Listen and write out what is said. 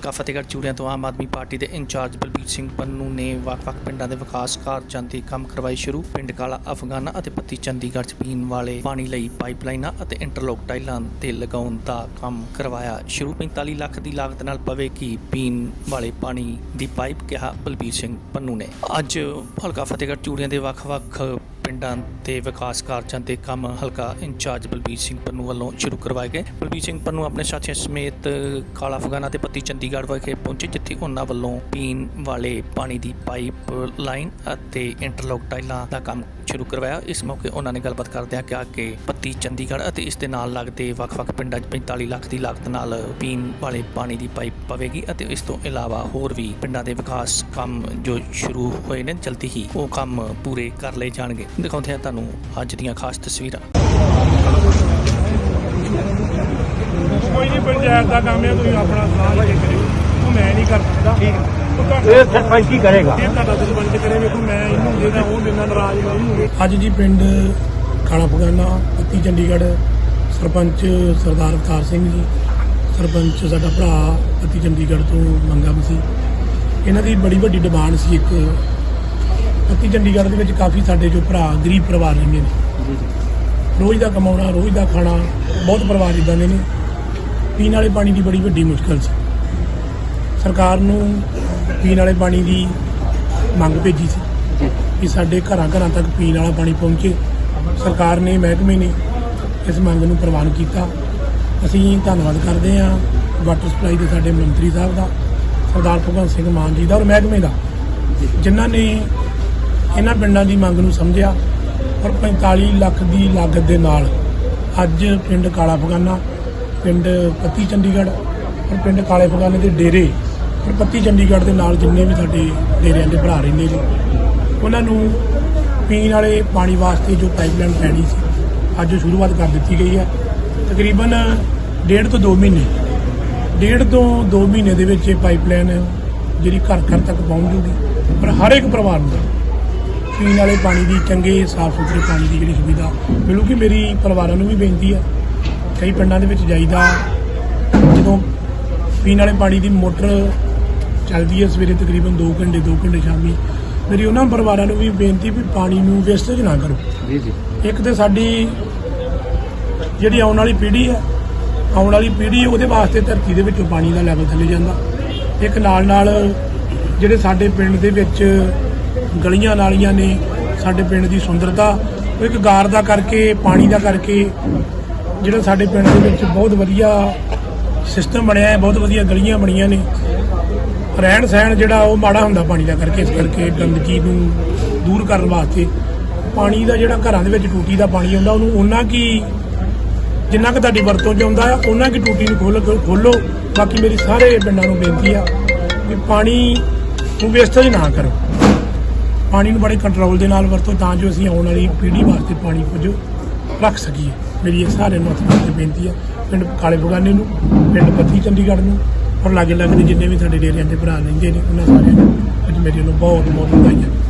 ਹਲਕਾ ਫਤਿਹਗੜ੍ਹ ਚੂੜੀਆਂ ਤੋਂ ਆਮ ਆਦਮੀ ਪਾਰਟੀ ਦੇ ਇੰਚਾਰਜ ਬਲਬੀਰ ਸਿੰਘ ਪੰਨੂ ਨੇ ਵੱਖ-ਵੱਖ ਪਿੰਡਾਂ ਦੇ ਵਿਕਾਸ ਕਾਰਜਾਂ ਤੇ ਕੰਮ ਕਰਵਾਏ ਸ਼ੁਰੂ। ਪਿੰਡ ਕਾਲਾ ਅਫਗਾਨਾ ਅਤੇ ਪੱਤੀ ਚੰਡੀਗੜ੍ਹ 'ਚ ਪੀਣ ਵਾਲੇ ਪਾਣੀ ਲਈ ਪਾਈਪਲਾਈਨਾਂ ਅਤੇ ਇੰਟਰਲੋਕ ਟਾਈਲਾਂ ਤੇ ਲਗਾਉਣ ਦਾ ਕੰਮ ਕਰਵਾਇਆ ਸ਼ੁਰੂ। 45 ਲੱਖ ਦੀ ਲਾਗਤ ਨਾਲ ਪਵੇਗੀ ਪੀਣ ਵਾਲੇ ਪਾਣੀ ਦੀ ਪਾਈਪ, ਕਿਹਾ ਬਲਬੀਰ ਸਿੰਘ ਪੰਨੂ ਨੇ। ਅੱਜ ਹਲਕਾ ਫਤਿਹਗੜ੍ਹ ਚੂੜੀਆਂ ਦੇ ਵੱਖ-ਵੱਖ ਪਿੰਡਾਂ ਦੇ ਵਿਕਾਸ ਕਾਰਜਾਂ ਦੇ ਕੰਮ ਹਲਕਾ ਇੰਚਾਰਜ ਬਲਬੀਰ ਸਿੰਘ ਪੰਨੂ ਵੱਲੋਂ ਸ਼ੁਰੂ ਕਰਵਾਏ ਗਏ। ਬਲਬੀਰ ਸਿੰਘ ਪੰਨੂ ਆਪਣੇ ਸਾਥੀਆਂ ਸਮੇਤ ਕਾਲਾ ਅਫਗਾਨਾ ਦੇ ਪੱਤੀ ਚੰਡੀਗੜ੍ਹ ਵਿਖੇ ਪਹੁੰਚੇ, ਜਿੱਥੇ ਉਹਨਾਂ ਵੱਲੋਂ ਪੀਣ ਵਾਲੇ ਪਾਣੀ ਦੀ ਪਾਈਪ ਲਾਈਨ ਅਤੇ ਇੰਟਰਲੋਕ ਟਾਈਲਾਂ ਦਾ ਕੰਮ ਸ਼ੁਰੂ ਕਰਵਾਇਆ। ਇਸ ਮੌਕੇ ਉਹਨਾਂ ਨੇ ਗੱਲਬਾਤ ਕਰਦਿਆਂ ਕਿਹਾ ਕਿ ਪੱਤੀ ਚੰਡੀਗੜ੍ਹ ਅਤੇ ਇਸ ਦੇ ਨਾਲ ਲੱਗਦੇ ਵੱਖ-ਵੱਖ ਪਿੰਡਾਂ 'ਚ 45 ਲੱਖ ਦੀ ਲਾਗਤ ਨਾਲ ਪੀਣ ਵਾਲੇ ਪਾਣੀ ਦੀ ਪਾਈਪ ਪਵੇਗੀ ਅਤੇ ਇਸ ਤੋਂ ਇਲਾਵਾ ਹੋਰ ਵੀ ਪਿੰਡਾਂ ਦੇ ਵਿਕਾਸ ਕੰਮ ਜੋ ਸ਼ੁਰੂ ਹੋਏ ਨੇ, ਜਲਦੀ ਹੀ ਉਹ ਕੰਮ ਪੂਰੇ ਕਰ ਲਏ ਜਾਣਗੇ। ਦਿਖਾਉਂਦੇ ਹਾਂ ਤੁਹਾਨੂੰ ਅੱਜ ਦੀਆਂ ਖਾਸ ਤਸਵੀਰਾਂ। ਕੋਈ ਨਹੀਂ, ਪੰਚਾਇਤ ਦਾ ਕੰਮ ਹੈ, ਤੁਸੀਂ ਆਪਣਾ ਸਾਂਝ ਕੇ ਮੈਂ ਨਹੀਂ ਕਰ ਸਕਦਾ। ਇਹ ਸਰਪੰਚ ਕੀ ਕਰੇਗਾ? ਇਹ ਤੁਹਾਡਾ ਸਰਪੰਚ ਕਰੇ ਵੇਖੋ ਮੈਂ ਇਹਨੂੰ ਜਿਹੜਾ ਉਹ ਮੇਰੇ ਨਾਲ ਨਾਰਾਜ਼ ਮੈਂ ਇਹਨੂੰ ਅੱਜ ਜੀ ਪਿੰਡ ਖਾਣਾ ਪਗਾਨਾ ਪੱਤੀ ਚੰਡੀਗੜ੍ਹ ਸਰਪੰਚ ਸਰਦਾਰ ਅਵਤਾਰ ਸਿੰਘ ਜੀ ਸਰਪੰਚ ਸਾਡਾ ਭਰਾ ਪੱਤੀ ਚੰਡੀਗੜ੍ਹ ਤੋਂ ਮੰਗਾ ਸੀ। ਇਹਨਾਂ ਦੀ ਬੜੀ ਵੱਡੀ ਡਿਮਾਂਡ ਸੀ ਇੱਕ। ਪੱਤੀ ਚੰਡੀਗੜ੍ਹ ਦੇ ਵਿੱਚ ਕਾਫੀ ਸਾਡੇ ਜੋ ਭਰਾ ਗਰੀਬ ਪਰਿਵਾਰ ਰਹਿੰਦੇ ਨੇ। ਰੋਜ਼ ਦਾ ਕਮਾਉਣਾ ਰੋਜ਼ ਦਾ ਖਾਣਾ ਬਹੁਤ ਪਰਿਵਾਰ ਇਦਾਂ ਦੇ ਨੇ। ਪੀਣ ਵਾਲੇ ਪਾਣੀ ਦੀ ਬੜੀ ਵੱਡੀ ਮੁਸ਼ਕਲ ਸੀ। ਸਰਕਾਰ ਨੂੰ ਪੀਣ ਵਾਲੇ ਪਾਣੀ ਦੀ ਮੰਗ ਭੇਜੀ ਸੀ ਕਿ ਸਾਡੇ ਘਰਾਂ ਘਰਾਂ ਤੱਕ ਪੀਣ ਵਾਲਾ ਪਾਣੀ ਪਹੁੰਚੇ। ਸਰਕਾਰ ਨੇ ਮਹਿਕਮੇ ਨੇ ਇਸ ਮੰਗ ਨੂੰ ਪ੍ਰਵਾਨ ਕੀਤਾ। ਅਸੀਂ ਧੰਨਵਾਦ ਕਰਦੇ ਹਾਂ ਵਾਟਰ ਸਪਲਾਈ ਦੇ ਸਾਡੇ ਮੰਤਰੀ ਸਾਹਿਬ ਦਾ ਸਰਦਾਰ ਭਗਵੰਤ ਸਿੰਘ ਮਾਨ ਜੀ ਦਾ ਔਰ ਮਹਿਕਮੇ ਦਾ ਜਿਨ੍ਹਾਂ ਨੇ ਇਹਨਾਂ ਪਿੰਡਾਂ ਦੀ ਮੰਗ ਨੂੰ ਸਮਝਿਆ। ਔਰ 45 ਲੱਖ ਦੀ ਲਾਗਤ ਦੇ ਨਾਲ ਅੱਜ ਪਿੰਡ ਕਾਲਾ ਫਗਾਨਾ ਪਿੰਡ ਪੱਤੀ ਚੰਡੀਗੜ੍ਹ ਔਰ ਪਿੰਡ ਕਾਲੇ ਫਗਾਨੇ ਦੇ ਡੇਰੇ ਪਰ ਪੱਤੀ ਚੰਡੀਗੜ੍ਹ ਦੇ ਨਾਲ ਜਿੰਨੇ ਵੀ ਸਾਡੇ ਡੇਰਿਆਂ ਦੇ ਭਰਾ ਰਹਿੰਦੇ ਨੇ, ਉਹਨਾਂ ਨੂੰ ਪੀਣ ਵਾਲੇ ਪਾਣੀ ਵਾਸਤੇ ਜੋ ਪਾਈਪਲਾਈਨ ਪੈਣੀ ਸੀ, ਅੱਜ ਸ਼ੁਰੂਆਤ ਕਰ ਦਿੱਤੀ ਗਈ ਹੈ। ਤਕਰੀਬਨ ਡੇਢ ਤੋਂ 2 ਮਹੀਨੇ, ਡੇਢ ਤੋਂ 2 ਮਹੀਨੇ ਦੇ ਵਿੱਚ ਇਹ ਪਾਈਪਲਾਈਨ ਜਿਹੜੀ ਘਰ ਘਰ ਤੱਕ ਪਹੁੰਚ ਜੂਗੀ। ਪਰ ਹਰ ਇੱਕ ਪਰਿਵਾਰ ਨੂੰ ਪੀਣ ਵਾਲੇ ਪਾਣੀ ਦੀ ਚੰਗੇ ਸਾਫ਼ ਸੁਥਰੇ ਪਾਣੀ ਦੀ ਜਿਹੜੀ ਸੁਵਿਧਾ ਮਿਲੂਗੀ, ਮੇਰੀ ਪਰਿਵਾਰਾਂ ਨੂੰ ਵੀ ਬੇਨਤੀ ਹੈ। ਕਈ ਪਿੰਡਾਂ ਦੇ ਵਿੱਚ ਜਾਈਦਾ, ਜਦੋਂ ਪੀਣ ਵਾਲੇ ਪਾਣੀ ਦੀ ਮੋਟਰ ਚੱਲਦੀ ਹੈ ਸਵੇਰੇ ਤਕਰੀਬਨ 2 ਘੰਟੇ 2 ਘੰਟੇ ਸ਼ਾਮੀ। ਮੇਰੀ ਉਹਨਾਂ ਪਰਿਵਾਰਾਂ ਨੂੰ ਵੀ ਬੇਨਤੀ ਵੀ ਪਾਣੀ ਨੂੰ ਵੇਸਟੇਜ ਨਾ ਕਰੋ। ਜੀ ਜੀ। ਇੱਕ ਤੇ ਸਾਡੀ ਜਿਹੜੀ ਆਉਣ ਵਾਲੀ ਪੀੜ੍ਹੀ ਹੈ ਆਉਣ ਵਾਲੀ ਪੀੜ੍ਹੀ ਉਹਦੇ ਵਾਸਤੇ ਧਰਤੀ ਦੇ ਵਿੱਚੋਂ ਪਾਣੀ ਦਾ ਲੈਵਲ ਥੱਲੇ ਜਾਂਦਾ। ਇੱਕ ਨਾਲ ਨਾਲ ਜਿਹੜੇ ਸਾਡੇ ਪਿੰਡ ਦੇ ਵਿੱਚ ਗਲੀਆਂ ਨਾਲੀਆਂ ਨੇ ਸਾਡੇ ਪਿੰਡ ਦੀ ਸੁੰਦਰਤਾ ਉਹ ਇੱਕ ਗਾਰ ਦਾ ਕਰਕੇ ਪਾਣੀ ਦਾ ਕਰਕੇ ਜਿਹੜਾ ਸਾਡੇ ਪਿੰਡ ਦੇ ਵਿੱਚ ਬਹੁਤ ਵਧੀਆ ਸਿਸਟਮ ਬਣਿਆ ਹੈ ਬਹੁਤ ਵਧੀਆ ਗਲੀਆਂ ਬਣੀਆਂ ਨੇ। ਰਹਿਣ ਸਹਿਣ ਜਿਹੜਾ ਉਹ ਮਾੜਾ ਹੁੰਦਾ ਪਾਣੀ ਦਾ ਕਰਕੇ, ਇਸ ਕਰਕੇ ਗੰਦਗੀ ਨੂੰ ਦੂਰ ਕਰਨ ਵਾਸਤੇ ਪਾਣੀ ਦਾ ਜਿਹੜਾ ਘਰਾਂ ਦੇ ਵਿੱਚ ਟੂਟੀ ਦਾ ਪਾਣੀ ਆਉਂਦਾ ਉਹਨੂੰ ਉਹਨਾਂ ਕੀ ਜਿੰਨਾ ਕੁ ਤੁਹਾਡੀ ਵਰਤੋਂ 'ਚ ਆਉਂਦਾ ਉਹਨਾਂ ਕੀ ਟੂਟੀ ਨੂੰ ਖੋਲ ਖੋਲੋ ਬਾਕੀ ਮੇਰੀ ਸਾਰੇ ਪਿੰਡਾਂ ਨੂੰ ਬੇਨਤੀ ਆ ਕਿ ਪਾਣੀ ਨੂੰ ਵੇਸਟੇਜ ਨਾ ਕਰੋ। ਪਾਣੀ ਨੂੰ ਬੜੇ ਕੰਟਰੋਲ ਦੇ ਨਾਲ ਵਰਤੋ, ਤਾਂ ਜੋ ਅਸੀਂ ਆਉਣ ਵਾਲੀ ਪੀੜ੍ਹੀ ਵਾਸਤੇ ਪਾਣੀ ਕੁਝ ਰੱਖ ਸਕੀਏ। ਮੇਰੀ ਇਹ ਸਾਰੇ ਨੂੰ ਹੱਥ ਬੇਨਤੀ ਆ, ਪਿੰਡ ਕਾਲੇ ਬਗਾਨੇ ਨੂੰ, ਪਿੰਡ ਪੱਥੀ ਚੰਡੀਗੜ੍ਹ ਨੂੰ ਔਰ ਲਾਗੇ ਲਾਗੇ ਦੇ ਜਿੰਨੇ ਵੀ ਸਾਡੇ ਡੇਰਿਆਂ ਦੇ ਭਰਾ ਰਹਿੰਦੇ ਨੇ, ਉਹਨਾਂ ਸਾਰਿਆਂ ਨੂੰ ਅੱਜ ਮੇਰੀ ਨੂੰ ਬਹੁਤ ਬਹੁਤ ਵਧਾਈਆਂ।